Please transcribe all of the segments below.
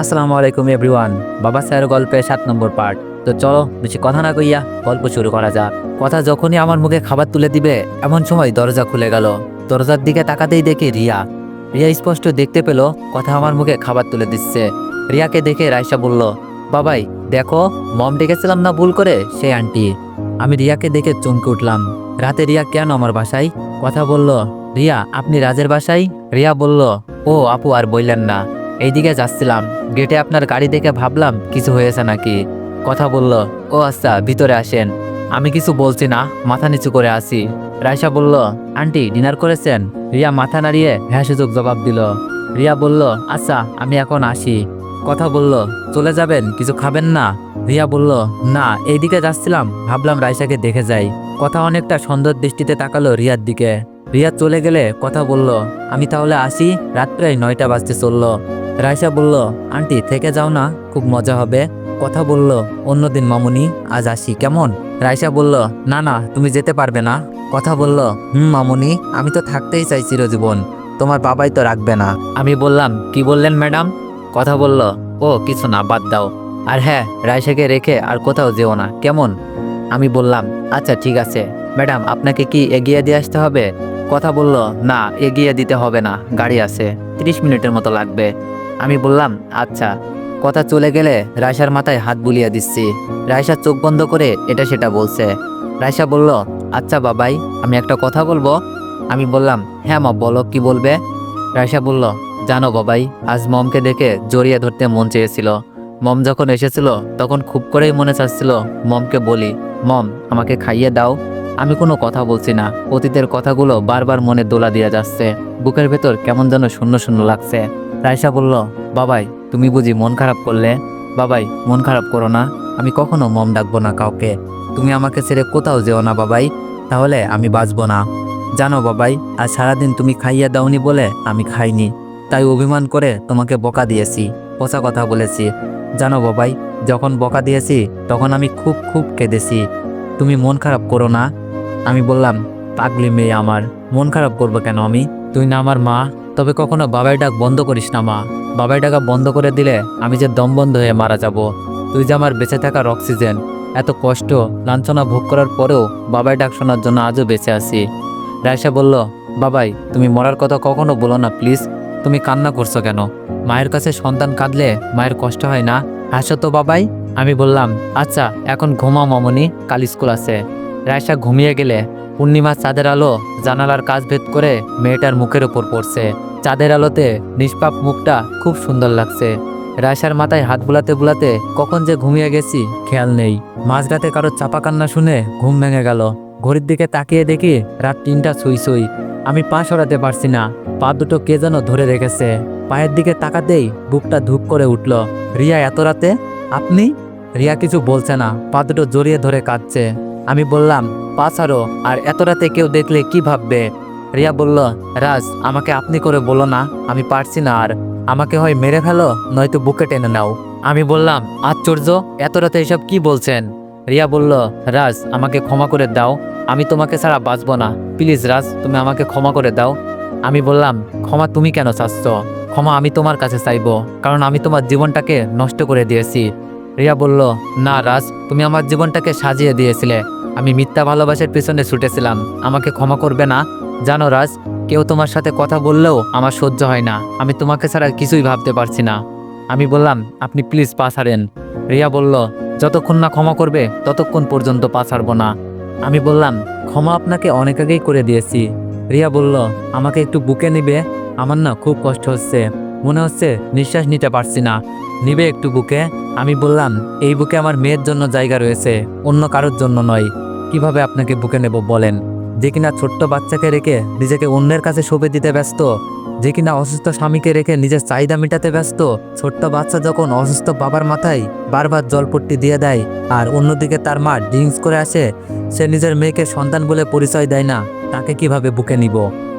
আসসালামু আলাইকুম এভরিওয়ান। বাবা স্যার গল্পের সাত নম্বর পার্ট তো চলো, বেশি কথা না কইয়া গল্প শুরু করা যাক। কথা যখনই আমার মুখে খাবার তুলে দিবে, এমন সময় দরজা খুলে গেল। দরজার দিকে তাকাতেই দেখি রিয়া। রিয়া স্পষ্ট দেখতে পেল কথা আমার মুখে খাবার তুলে দিচ্ছে। রিয়াকে দেখে রাইসা বলল, বাবাই, দেখো, মম ডেকেছিলাম না ভুল করে, সেই আন্টি। আমি রিয়াকে দেখে চমকে উঠলাম। রাতে রিয়া কেন আমার বাসায়? কথা বলল, রিয়া, আপনি রাজের বাসায়? রিয়া বলল, ও, আপু, আর বললেন না। এইদিকে যাচ্ছিলাম। গেটে আপনার গাড়ি দেখে ভাবলাম, কিছু হয়েছে নাকি? কথা বলল, ও আচ্ছা ভিতরে আসেন। আমি কিছু বলছি না, মাথা নিচু করে আসি রাইসা বলল, আন্টি, ডিনার করেছেন? রিয়া মাথা নাড়িয়ে হ্যাঁ সুযোগ জবাব দিল। রিয়া বলল আচ্ছা আমি এখন আসি। কথা বলল, চলে যাবেন? কিছু খাবেন না? রিয়া বলল, না, এইদিকে যাচ্ছিলাম, ভাবলাম রাইসাকে দেখে যাই। কথা অনেকটা সুন্দর দৃষ্টিতে তাকালো রিয়ার দিকে। রিয়া চলে গেলে কথা বলল, আমি তাহলে আসি? রাত প্রায় নয়টা বাজতে চলল। রাইসা বলল, আন্টি, থেকে যাও না, খুব মজা হবে। কথা বলল, অন্যদিন মামুনি, আজ আসি, কেমন? রাইসা বলল, না না, তুমি যেতে পারবে না। কথা বলল, হুম, মামুনি, আমি তো থাকতেই চাই চিরজীবন, তোমার বাবাই তো রাখবে না। আমি বললাম, কি বললেন, ম্যাডাম? কথা বলল, ও, কিছু না, বাদ দাও। আর হ্যাঁ রাইসাকে রেখে আর কোথাও যেও না, কেমন? আমি বললাম আচ্ছা ঠিক আছে। ম্যাডাম, আপনাকে কি এগিয়ে দিয়ে আসতে হবে? কথা বলল, না, এগিয়ে দিতে হবে না, গাড়ি আছে, তিরিশ মিনিটের মতো লাগবে। আমি বললাম আচ্ছা কথা চলে গেলে রায়সার মাথায় হাত বুলিয়ে দিচ্ছি। রায়সা চোখ বন্ধ করে এটা সেটা বলছে। রায়সা বলল আচ্ছা বাবাই, আমি একটা কথা বলব? আমি বললাম হ্যাঁ মা, বলো, কি বলবে? রায়সা বলল, জানো বাবাই, আজ মমকে দেখে জড়িয়ে ধরতে মন চেয়েছিল। মম যখন এসেছিল, তখন খুব করেই মনে চাচ্ছিল, মমকে বলি, মম, আমাকে খাইয়ে দাও। আমি কোনো কথা বলছি না। অতীতের কথাগুলো বারবার মনে দোলা দিয়ে যাচ্ছে। বুকের ভেতর কেমন যেন শূন্য শূন্য লাগছে। রায়সা বলল, বাবাই, তুমি বুঝি মন খারাপ করলে? বাবাই, মন খারাপ করো না, আমি কখনো মম ডাকবো না কাউকে। তুমি আমাকে ছেড়ে কোথাও যেও না, বাবাই। তাহলে আমি বাঁচবো না। জানো, বাবাই, আজ সারাদিন তুমি খাইয়া দাওনি বলে আমি খাইনি। তাই অভিমান করে তোমাকে বকা দিয়েছি, পচা কথা বলেছি। জানো, বাবাই, যখন বকা দিয়েছি, তখন আমি খুব খুব কেঁদেছি। তুমি মন খারাপ করো না? আমি বললাম, পাগলি মেয়ে আমার, মন খারাপ করব কেন আমি? তুই না আমার মা তবে কখনো বাবাই ডাক বন্ধ করিস না, মা। বাবাই ডাকা বন্ধ করে দিলে আমি যে দম বন্ধ হয়ে মারা যাব। তুই যে আমার বেঁচে থাকার অক্সিজেন, এত কষ্ট, লাঞ্ছনা ভোগ করার পরেও বাবাই ডাক শোনার জন্য আজও বেঁচে আছি। রায়সা বলল, বাবাই, তুমি মরার কথা কখনো বলো না, প্লিজ। তুমি কান্না করছ কেন? মায়ের কাছে সন্তান কাঁদলে মায়ের কষ্ট হয় না? হাসো তো, বাবাই। আমি বললাম আচ্ছা এখন ঘুমা মামনি। কাল স্কুল আছে। রায়সা ঘুমিয়ে গেলে পূর্ণিমার চাঁদের আলো জানালার কাজ ভেদ করে মেয়েটার মুখের ওপর পড়ছে। চাঁদের আলোতে নিষ্পাপ মুখটা খুব সুন্দর লাগছে। রায়সার মাথায় হাত বুলাতে বুলাতে কখন যে ঘুমিয়ে গেছি খেয়াল নেই। মাঝরাতে কারও চাপা কান্না শুনে ঘুম ভেঙে গেল। ঘড়ির দিকে তাকিয়ে দেখি রাত তিনটা ছুঁই ছুঁই। আমি পা সরাতে পারছি না। পা দুটো কে যেন ধরে রেখেছে। পায়ের দিকে তাকাতেই বুকটা ধূপ করে উঠল। রিয়া, এত রাতে? আপনি? রিয়া কিছু বলছে না। পা দুটো জড়িয়ে ধরে কাঁদছে। আমি বললাম পা ছাড়ো আর এত রাতে কেউ দেখলে কি ভাববে? রিয়া বলল, রাজ, আমাকে আপনি করে বলো না, আমি পারছি না আর। আমাকে হয় মেরে ফেলো, নয়তো বুকে টেনে নাও। আমি বললাম, আশ্চর্য, এত রাতে এসব কি বলছেন? রিয়া বলল, রাজ, আমাকে ক্ষমা করে দাও, আমি তোমাকে ছাড়া বাঁচবো না। প্লিজ, রাজ, তুমি আমাকে ক্ষমা করে দাও। আমি বললাম, ক্ষমা তুমি কেন চাচ্ছ? ক্ষমা আমি তোমার কাছে চাইব, কারণ আমি তোমার জীবনটাকে নষ্ট করে দিয়েছি। রিয়া বলল, না, রাজ, তুমি আমার জীবনটাকে সাজিয়ে দিয়েছিলে। আমি মিথ্যা ভালোবাসার পিছনে ছুটেছিলাম। আমাকে ক্ষমা করবে না। জানো, রাজ, কেউ তোমার সাথে কথা বললেও আমার সহ্য হয় না। আমি তোমাকে ছাড়া কিছুই ভাবতে পারছি না। আমি বললাম, আপনি প্লিজ পা ছাড়েন। রিয়া বলল, যতক্ষণ না ক্ষমা করবে, ততক্ষণ পর্যন্ত পা ছাড়বো না। আমি বললাম, ক্ষমা আপনাকে অনেক আগেই করে দিয়েছি। রিয়া বলল, আমাকে একটু বুকে নিবে? আমার না খুব কষ্ট হচ্ছে। মনে হচ্ছে নিঃশ্বাস নিতে পারছি না। নিবে একটু বুকে? আমি বললাম, এই বুকে আমার মেয়ের জন্য জায়গা রয়েছে, অন্য কারোর জন্য নয়। কীভাবে আপনাকে বুকে নেব বলেন? যে কিনা ছোট্ট বাচ্চাকে রেখে নিজেকে অন্যের কাছে সঁপে দিতে ব্যস্ত, যে কিনা অসুস্থ স্বামীকে রেখে নিজের চাহিদা মেটাতে ব্যস্ত, ছোট্ট বাচ্চা যখন অসুস্থ বাবার মাথায় বারবার জলপট্টি দিয়ে দেয় আর অন্যদিকে তার মা ড্রিঙ্কস করে আসে, সে নিজের মেয়েকে সন্তান বলে পরিচয় দেয় না, তাকে কীভাবে বুকে নিব?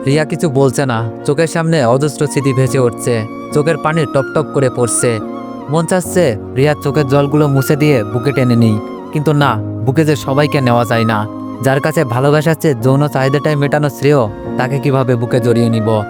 রিয়া কিছু বলছে না, চোখের সামনে অজস্র স্মৃতি ভেসে উঠছে, চোখের পানি টপ টপ করে পড়ছে। মন চাচ্ছে রিয়ার চোখের জলগুলো মুছে দিয়ে বুকে টেনে নিই। কিন্তু না, বুকে যে সবাইকে নেওয়া যায় না। যার কাছে ভালোবাসার চেয়ে যৌন চাহিদাটাই মেটানো শ্রেয়, তাকে কীভাবে বুকে জড়িয়ে নিব?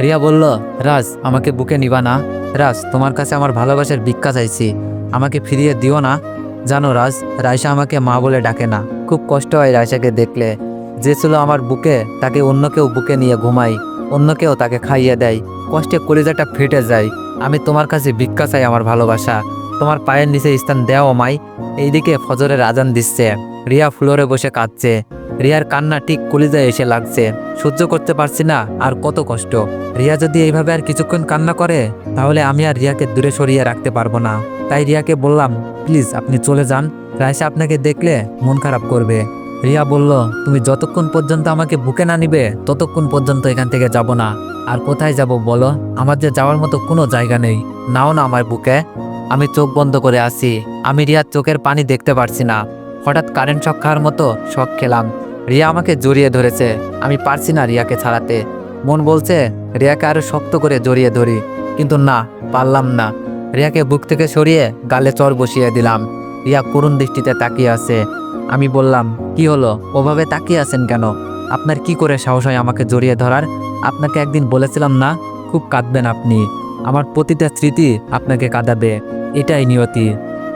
রিয়া বলল, রাজ, আমাকে বুকে নিবা না। রাজ, তোমার কাছে আমার ভালোবাসার ভিক্ষা চাইছি। আমাকে ফিরিয়ে দিও না। জানো রাজ রাইসা আমাকে মা বলে ডাকে না। খুব কষ্ট হয় রাইসাকে দেখলে। যে ছিল আমার বুকে, তাকে অন্য কেউ বুকে নিয়ে ঘুমাই অন্য কেউ তাকে খাইয়ে দেয়। কষ্টে কলিজাটা ফেটে যায়। আমি তোমার কাছে ভিক্ষা চাই আমার ভালোবাসা। তোমার পায়ের নিচে স্থান দেও মাই। এইদিকে ফজরের আজান দিচ্ছে। রিয়া ফ্লোরে বসে কাঁদছে। রিয়ার কান্না ঠিক কলিজায় এসে লাগছে। সহ্য করতে পারছি না, আর কত কষ্ট। রিয়া যদি এইভাবে আর কিছুক্ষণ কান্না করে, তাহলে আমি আর রিয়াকে দূরে সরিয়ে রাখতে পারব না। তাই রিয়াকে বললাম, প্লিজ, আপনি চলে যান। রায়সা আপনাকে দেখলে মন খারাপ করবে। রিয়া বলল, তুমি যতক্ষণ পর্যন্ত আমাকে বুকে না নিবে, ততক্ষণ পর্যন্ত এখান থেকে যাব না। আর কোথায় যাব বলো? আমার যে যাওয়ার মতো কোনো জায়গা নেই। নাও না আমার বুকে। আমি চোখ বন্ধ করে আছি। আমি রিয়ার চোখের পানি দেখতে পারছি না। হঠাৎ কারেন্ট শখ খাওয়ার মতো শখ খেলাম। রিয়া আমাকে জড়িয়ে ধরেছে। আমি পারছি না রিয়াকে ছাড়াতে। মন বলছে, রিয়াকে আরও শক্ত করে জড়িয়ে ধরি। কিন্তু না, পারলাম না। রিয়াকে বুক থেকে সরিয়ে গালে চর বসিয়ে দিলাম। রিয়া করুণ দৃষ্টিতে তাকিয়ে আছে। আমি বললাম, কি হলো? ওভাবে তাকিয়ে আছেন কেন? আপনার কি করে সাহস হয় আমাকে জড়িয়ে ধরার? আপনাকে একদিন বলেছিলাম না, খুব কাঁদবেন আপনি। আমার প্রতিটা স্মৃতি আপনাকে কাঁদাবে। এটাই নিয়তি।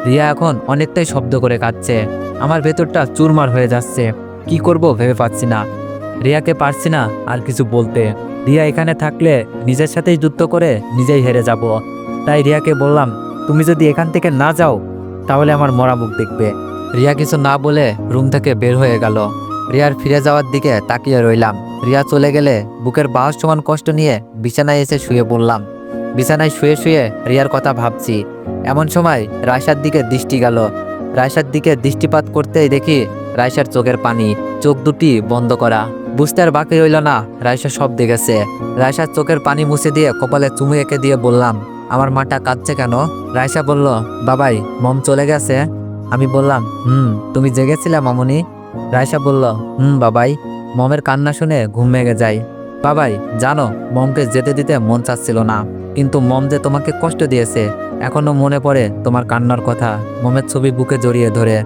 রিয়া এখন অনেকটাই শব্দ করে কাঁদছে। আমার ভেতরটা চুরমার হয়ে যাচ্ছে। কি করব ভেবে পাচ্ছি না। রিয়াকে পারছি না আর কিছু বলতে। রিয়া এখানে থাকলে নিজের সাথেই যুদ্ধ করে নিজেই হেরে যাব। তাই রিয়াকে বললাম, তুমি যদি এখান থেকে না যাও, তাহলে আমার মরা মুখ দেখবে। রিয়া কিছু না বলে রুম থেকে বের হয়ে গেল। রিয়ার ফিরে যাওয়ার দিকে তাকিয়ে রইলাম। রিয়া চলে গেলে বুকের বাহাস সমান কষ্ট নিয়ে বিছানায় এসে শুয়ে পড়লাম। বিছানায় শুয়ে শুয়ে রিয়ার কথা ভাবছি। এমন সময় রায়সার দিকে দৃষ্টি গেল। রায়সার দিকে দৃষ্টিপাত করতেই দেখি রায়সার চোখের পানি, চোখ দুটি বন্ধ করা। বুঝতে আর বাকি রইল না রায়সা সব দেখেছে। রায়সার চোখের পানি মুছে দিয়ে কপালে চুমু এঁকে দিয়ে বললাম, আমার মাটা কাঁদছে কেন? রায়সা বলল, বাবাই, মম চলে গেছে? আমি বললাম, হুম, তুমি জেগেছিলে মামনি? রায়সা বলল, হুম, বাবাই। মমের কান্না শুনে ঘুম ভেঙে যায়। বাবাই, জানো, মমকে যেতে দিতে মন চাচ্ছিল না। কিন্তু মম যে তোমাকে কষ্ট দিয়েছে, এখনও মনে পড়ে তোমার কান্নার কথা, মমের ছবি বুকে জড়িয়ে ধরে।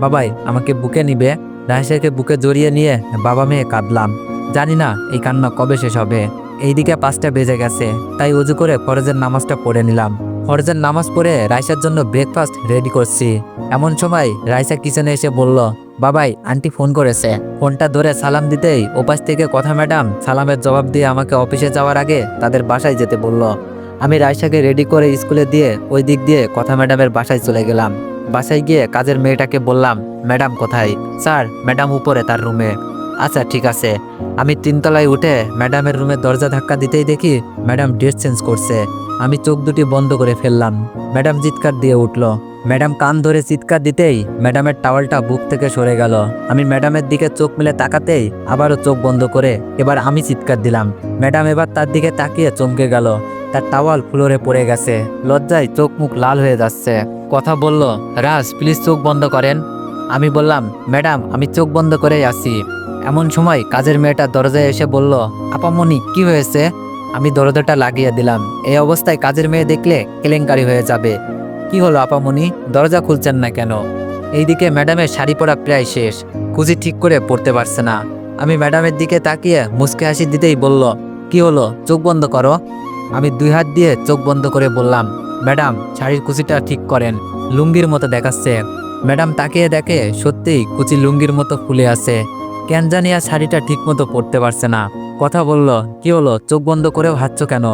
বাবাই, আমাকে বুকে নিবে? রায়সাকে বুকে জড়িয়ে নিয়ে বাবা মেয়ে কাঁদলাম। জানি না, এই কান্না কবে শেষ হবে। এইদিকে পাঁচটা বেজে গেছে, তাই উজু করে ফরজের নামাজটা পড়ে নিলাম। ফরজের নামাজ পড়ে রাইসার জন্য ব্রেকফাস্ট রেডি করছি। এমন সময় রাইসা কিচেনে এসে বলল, বাবাই, আন্টি ফোন করেছে। ফোনটা ধরে সালাম দিতেই ওপাশ থেকে কথা ম্যাডাম সালামের জবাব দিয়ে আমাকে অফিসে যাওয়ার আগে তাদের বাসায় যেতে বলল। আমি রাইসাকে রেডি করে স্কুলে দিয়ে ওই দিক দিয়ে কথা ম্যাডামের বাসায় চলে গেলাম। বাসায় গিয়ে কাজের মেয়েটাকে বললাম, ম্যাডাম কোথায়? স্যার, ম্যাডাম উপরে তার রুমে। আচ্ছা ঠিক আছে। আমি তিনতলায় উঠে ম্যাডামের রুমে দরজা ধাক্কা দিতেই দেখি ম্যাডাম ড্রেস চেঞ্জ করছে। আমি চোখ দুটি বন্ধ করে ফেললাম। ম্যাডাম চিৎকার দিয়ে উঠল। ম্যাডাম কান ধরে চিৎকার দিতেই ম্যাডামের টাওয়ালটা বুক থেকে সরে গেল। আমি ম্যাডামের দিকে চোখ মেলে তাকাতেই আবারও চোখ বন্ধ করে এবার আমি চিৎকার দিলাম। ম্যাডাম এবার তার দিকে তাকিয়ে চমকে গেল। তার টাওয়াল ফ্লোরে পড়ে গেছে। লজ্জায় চোখ মুখ লাল হয়ে যাচ্ছে। কথা বলল, রাজ প্লিজ চোখ বন্ধ করেন। আমি বললাম, ম্যাডাম, আমি চোখ বন্ধ করেই আছি। এমন সময় কাজের মেয়েটা দরজায় এসে বলল, আপামনি, কি হয়েছে? আমি দরজাটা লাগিয়ে দিলাম। এই অবস্থায় কাজের মেয়ে দেখলে কেলেঙ্কারি হয়ে যাবে। কি হলো আপামনি? দরজা খুলছেন না কেন? এইদিকে ম্যাডামের শাড়ি পরা প্রায় শেষ। কুচি ঠিক করে পড়তে পারছে না। আমি ম্যাডামের দিকে তাকিয়ে মুসকে হাসি দিতেই বলল, কি হলো? চোখ বন্ধ করো? আমি দুই হাত দিয়ে চোখ বন্ধ করে বললাম, ম্যাডাম, শাড়ির কুচিটা ঠিক করেন। লুঙ্গির মতো দেখাচ্ছে। ম্যাডাম তাকিয়ে দেখে সত্যিই কুচি লুঙ্গির মতো ফুলে আছে। কেন জানি আর শাড়িটা ঠিক মতো পরতে পারছে না। কথা বলল, কি হলো? চোখ বন্ধ করেও হাঁটছ কেন?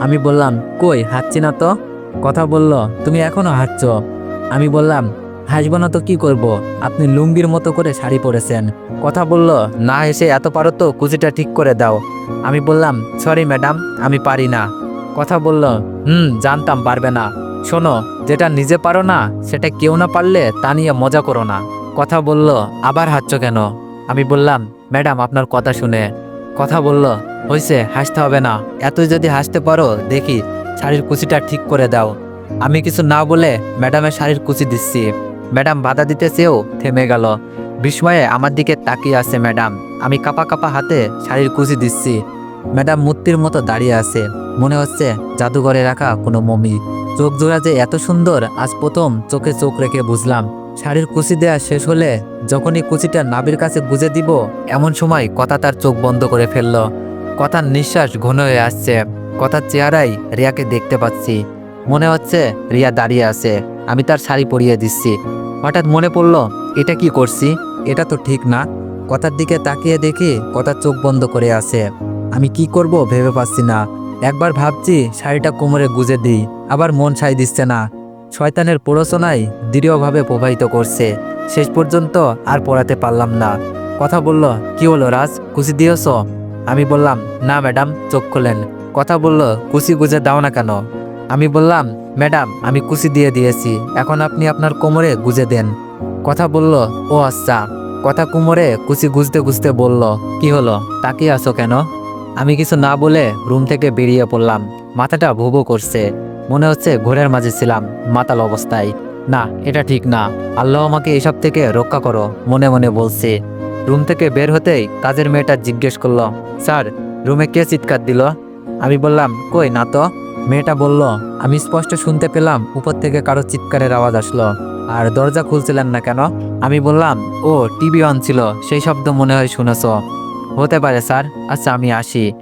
আমি বললাম, কই, হাঁটছি না তো? কথা বলল, তুমি এখনও হাঁটছ? আমি বললাম, হাসবো না তো, কি করব? আপনি লুঙ্গির মতো করে শাড়ি পরেছেন। কথা বলল, না এসে এত পারো তো, কুচিটা ঠিক করে দাও। আমি বললাম, সরি ম্যাডাম, আমি পারি না। কথা বলল, হুম, জানতাম, পারবে না। শোনো, যেটা নিজে পারো না, সেটা কেউ না পারলে তা নিয়ে মজা করো না। কথা বলল, আবার হাঁটছ কেন? আমি বললাম, ম্যাডাম, আপনার কথা শুনে। কথা বলল হয়েছে হাসতে হবে না। এতই যদি হাসতে পারো, দেখি শাড়ির কুচিটা ঠিক করে দাও। আমি কিছু না বলে ম্যাডামের শাড়ির কুচি দিচ্ছি। ম্যাডাম বাধা দিতে চেয়েও থেমে গেল। বিস্ময়ে আমার দিকে তাকিয়ে আছে ম্যাডাম। আমি কাপা কাপা হাতে শাড়ির কুচি দিচ্ছি। ম্যাডাম মূর্তির মতো দাঁড়িয়ে আছে। মনে হচ্ছে জাদুঘরে রাখা কোনো মমি। চোখ জোড়া যে এত সুন্দর, আজ প্রথম চোখে চোখ রেখে বুঝলাম। শাড়ির কুচি দেয়া শেষ হলে যখনই কুচিটা নাবির কাছে গুজে দিব, এমন সময় কথা তার চোখ বন্ধ করে ফেলল। কথার নিঃশ্বাস ঘন হয়ে আসছে। কথার চেহারাই রিয়াকে দেখতে পাচ্ছি। মনে হচ্ছে রিয়া দাঁড়িয়ে আছে। আমি তার শাড়ি পরিয়ে দিচ্ছি। হঠাৎ মনে পড়ল, এটা কি করছি? এটা তো ঠিক না। কথার দিকে তাকিয়ে দেখি কথার চোখ বন্ধ করে আছে। আমি কি করব ভেবে পাচ্ছি না। একবার ভাবছি শাড়িটা কোমরে গুজে দিই, আবার মন সাই দিচ্ছে না। শয়তানের প্ররোচনায় দৃঢ়ভাবে প্রবাহিত করছে। শেষ পর্যন্ত আর পড়াতে পারলাম না। কথা বলল, কি হলো রাজ? কুচি দিয়েছ? আমি বললাম, না ম্যাডাম, চোখ খোলেন। কথা বলল কুচি গুজে দাও না কেন? আমি বললাম, ম্যাডাম, আমি কুচি দিয়ে দিয়েছি। এখন আপনি আপনার কোমরে গুজে দেন। কথা বলল, ও আচ্ছা। কথা কোমরে কুচি গুজতে গুজতে বলল, কি হলো? তাকিয়ে আসো কেন? আমি কিছু না বলে রুম থেকে বেরিয়ে পড়লাম। মাথাটা ভুবো করছে। মনে হচ্ছে ঘোরের মাঝে ছিলাম, মাতাল অবস্থায়। না, এটা ঠিক না। আল্লাহ আমাকে এসব থেকে রক্ষা করো, মনে মনে বলছে। রুম থেকে বের হতেই কাজের মেয়েটা জিজ্ঞেস করল, স্যার, রুমে কে চিৎকার দিল? আমি বললাম, কই না তো? মেয়েটা বলল, আমি স্পষ্ট শুনতে পেলাম, উপর থেকে কারও চিৎকারের আওয়াজ আসলো। আর দরজা খুলছিলেন না কেন? আমি বললাম, ও, টিভি অন ছিল, সেই শব্দ মনে হয় শুনেছ। হতে পারে, স্যার। আচ্ছা আমি আসি।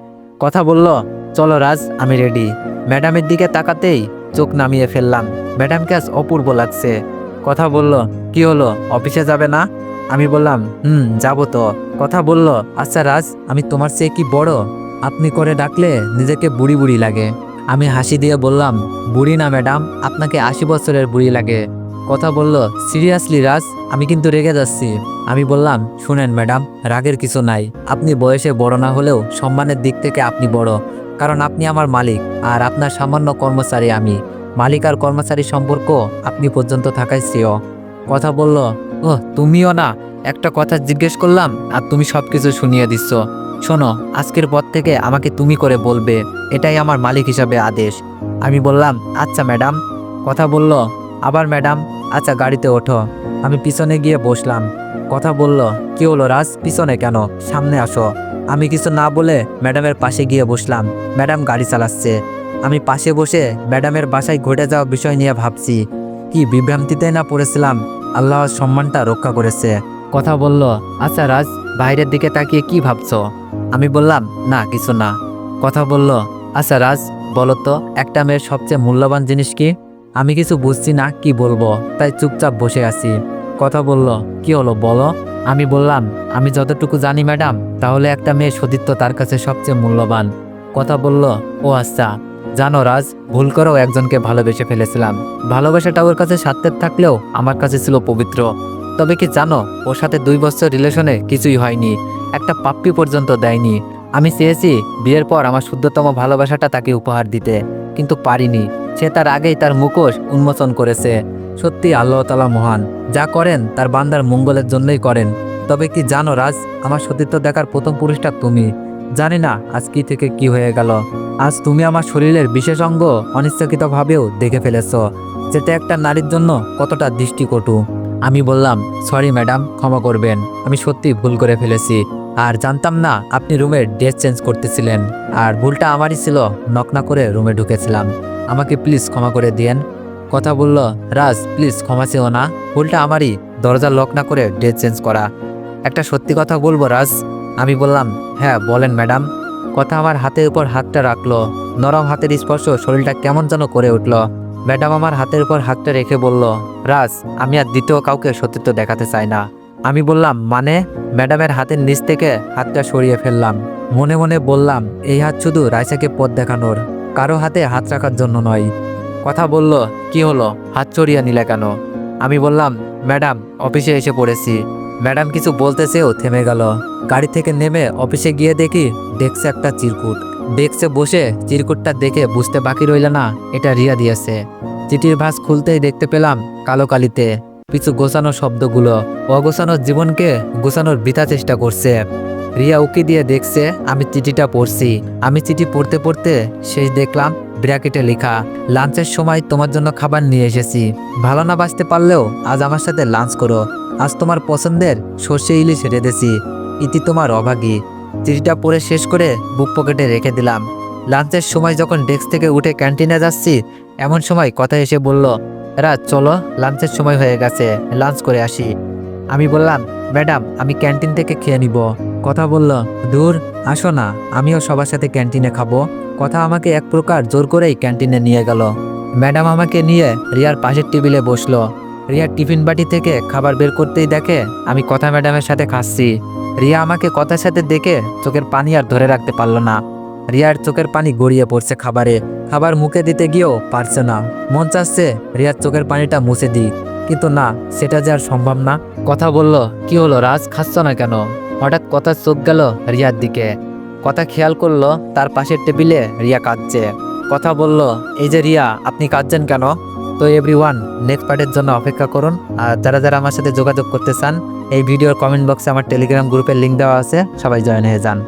কথা বলল, চলো রাজ, আমি রেডি। ম্যাডামের দিকে তাকাতেই চোখ নামিয়ে ফেললাম। ম্যাডামকে আজ অপূর্ব লাগছে। কথা বলল, কি হলো? অফিসে যাবে না? আমি বললাম, হুম, যাব তো। কথা বলল আচ্ছা রাজ, আমি তোমার চেয়ে কি বড়? আপনি করে ডাকলে নিজেকে বুড়ি বুড়ি লাগে। আমি হাসি দিয়ে বললাম, বুড়ি না ম্যাডাম, আপনাকে আশি বছরের বুড়ি লাগে। কথা বলল, সিরিয়াসলি রাজ, আমি কিন্তু রেগে যাচ্ছি। আমি বললাম, শুনেন ম্যাডাম, রাগের কিছু নাই। আপনি বয়সে বড় না হলেও সম্মানের দিক থেকে আপনি বড়। কারণ আপনি আমার মালিক, আর আপনার সামান্য কর্মচারী আমি। মালিক আর কর্মচারী সম্পর্ক আপনি পর্যন্ত থাকাই শ্রেয়। কথা বলল ও তুমিও না। একটা কথা জিজ্ঞেস করলাম, আর তুমি সব কিছু শুনিয়ে দিচ্ছ। শোনো, আজকের পর থেকে আমাকে তুমি করে বলবে, এটাই আমার মালিক হিসাবে আদেশ। আমি বললাম আচ্ছা ম্যাডাম। কথা বলল, আবার ম্যাডাম আচ্ছা গাড়িতে ওঠো। আমি পিছনে গিয়ে বসলাম। কথা বলল, কি হলো রাজ? পিছনে কেন? সামনে আসো। আমি কিছু না বলে ম্যাডামের পাশে গিয়ে বসলাম। ম্যাডাম গাড়ি চালাচ্ছে। আমি পাশে বসে ম্যাডামের বাসায় ঘটে যাওয়া বিষয় নিয়ে ভাবছি। কি বিভ্রান্তিতে না পড়েছিলাম? আল্লাহর সম্মানটা রক্ষা করেছে। কথা বলল আচ্ছা রাজ, বাইরের দিকে তাকিয়ে কি ভাবছ? আমি বললাম, না, কিছু না। কথা বলল আচ্ছা রাজ, বলো তো, একটা মেয়ের সবচেয়ে মূল্যবান জিনিস কি? আমি কিছু বুঝছি না কি বলব, তাই চুপচাপ বসে আছি। কথা বলল, কি হলো বলো? আমি বললাম, আমি যতটুকু জানি, ম্যাডাম, তাহলে একটা মেয়ে সতীত্ব তার কাছে সবচেয়ে মূল্যবান। কথা বলল, ও আচ্ছা। জানো রাজ, ভুল করেও একজনকে ভালোবেসে ফেলেছিলাম। ভালোবাসাটা ওর কাছে স্বার্থের থাকলেও আমার কাছে ছিল পবিত্র। তবে কি জানো, ওর সাথে দুই বছর রিলেশনে কিছুই হয়নি। একটা পাপ্পি পর্যন্ত দেয়নি। আমি চেয়েছি বিয়ের পর আমার শুদ্ধতম ভালোবাসাটা তাকে উপহার দিতে, কিন্তু পারিনি। সে তার আগেই তার মুখোশ উন্মোচন করেছে। সত্যি আল্লাহ তালা মহান। যা করেন, তার বান্দার মঙ্গলের জন্যই করেন। তবে কি জানো রাজ, আমার সতীর্থ দেখার প্রথম পুরুষটা তুমি? জানি না আজ কি থেকে কি হয়ে গেল। আজ তুমি আমার শরীরের বিশেষ অঙ্গ অনিচ্ছাকৃতভাবেও দেখে ফেলেছ, যেটা একটা নারীর জন্য কতটা দৃষ্টিকটু। আমি বললাম সরি ম্যাডাম ক্ষমা করবেন। আমি সত্যি ভুল করে ফেলেছি। আর জানতাম না আপনি রুমের ড্রেস চেঞ্জ করতেছিলেন। আর ভুলটা আমারই ছিল নক না করে রুমে ঢুকেছিলাম। আমাকে প্লিজ ক্ষমা করে দিয়েন। কথা বলল, রাজ প্লিজ ক্ষমা চেও না। ভুলটা আমারই। দরজা লক না করে ড্রেস চেঞ্জ করা। একটা সত্যি কথা বলব, রাজ? আমি বললাম হ্যাঁ বলেন ম্যাডাম কথা আমার হাতের উপর হাতটা রাখল। নরম হাতের স্পর্শ শরীরটা কেমন যেন করে উঠল। ম্যাডাম আমার হাতের উপর হাতটা রেখে বলল, রাজ, আমি আর দ্বিতীয় কাউকে সতীত্ব দেখাতে চাই না। আমি বললাম মানে? ম্যাডামের হাতের নিচ থেকে হাতটা সরিয়ে ফেললাম। মনে মনে বললাম, এই হাত শুধু রাইসাকে পথ দেখানোর। কারও হাতে হাত রাখার জন্য নয়। কথা বলল, কি হলো? হাত চড়িয়ে নিলে কেন? আমি বললাম, ম্যাডাম, অফিসে এসে পড়েছি। ম্যাডাম কিছু বলতেছেও থেমে গেল। গাড়ি থেকে নেমে অফিসে গিয়ে দেখি ডেস্কে একটা চিরকুট। ডেস্কে বসে চিরকুটটা দেখে বুঝতে বাকি রইল না, এটা রিয়া দিয়েছে। চিঠির ভাস খুলতেই দেখতে পেলাম কালো কালিতে কিছু গোছানো শব্দগুলো। অগোছানোর জীবনকে গোছানোর বৃথা চেষ্টা করছে। রিয়া উকি দিয়ে দেখছে, আমি চিঠিটা পড়ছি। আমি চিঠি পড়তে পড়তে শেষ দেখলাম ব্র্যাকেটে লেখা, লাঞ্চের সময় তোমার জন্য খাবার নিয়ে এসেছি। ভালো না বাঁচতে পারলেও আজ আমার সাথে লাঞ্চ করো। আজ তোমার পছন্দের সর্ষে ইলিশ রেঁধেছি। ইতি তোমার অভাগী। চিঠিটা পড়ে শেষ করে বুক পকেটে রেখে দিলাম। লাঞ্চের সময় যখন ডেস্ক থেকে উঠে ক্যান্টিনে যাচ্ছি, এমন সময় কথা এসে বলল রাত চলো, লাঞ্চের সময় হয়ে গেছে, লাঞ্চ করে আসি। আমি বললাম, ম্যাডাম, আমি ক্যান্টিন থেকে খেয়ে নিব। কথা বলল, দূর, আসো না, আমিও সবার সাথে ক্যান্টিনে খাব। কথা আমাকে এক প্রকার জোর করেই ক্যান্টিনে নিয়ে গেল। ম্যাডাম আমাকে নিয়ে রিয়ার পাশের টেবিলে বসল। রিয়ার টিফিন বাটি থেকে খাবার বের করতেই দেখে, আমি কথা ম্যাডামের সাথে খাচ্ছি। রিয়া আমাকে কথার সাথে দেখে চোখের পানি আর ধরে রাখতে পারল না। রিয়ার চোখের পানি গড়িয়ে পড়ছে খাবারে। খাবার মুখে দিতে গিয়েও পারছে না। মন চাচ্ছে রিয়ার চোখের পানিটা মুছে দিই কিন্তু না, সেটা যে আর সম্ভব না। কথা বলল, কি হলো রাজ? খাচ্ছ না কেন? হঠাৎ কথা চোখ গেল রিয়ার দিকে। কথা খেয়াল করল তার পাশের টেবিলে রিয়া কাঁদছে। কথা বলল, এই যে রিয়া, আপনি কাঁদছেন কেন? তো এভরি ওয়ান নেক্সট পার্টের জন্য অপেক্ষা করুন। আর যারা যারা আমার সাথে যোগাযোগ করতে চান, এই ভিডিওর কমেন্ট বক্সে আমার টেলিগ্রাম গ্রুপের লিঙ্ক দেওয়া আছে, সবাই জয়েন হয়ে যান।